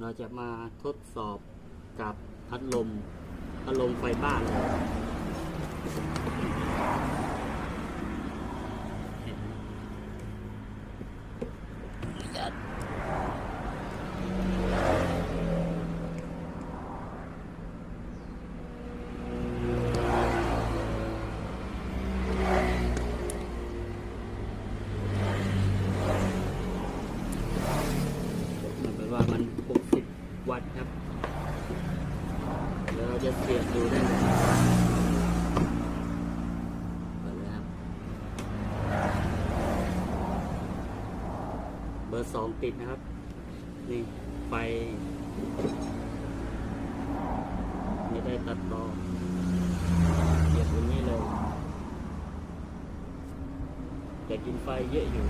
เราจะมาทดสอบกับพัดลมพัดลมไฟบ้าน วัตต์ครับ เดี๋ยวเราจะเสียบดูได้เลยเปิดเลยครับเบอร์สองติดนะครับ นี่ไฟไม่ได้ตัดต่อเสียบตรงนี้เลยแต่กินไฟเยอะอยู่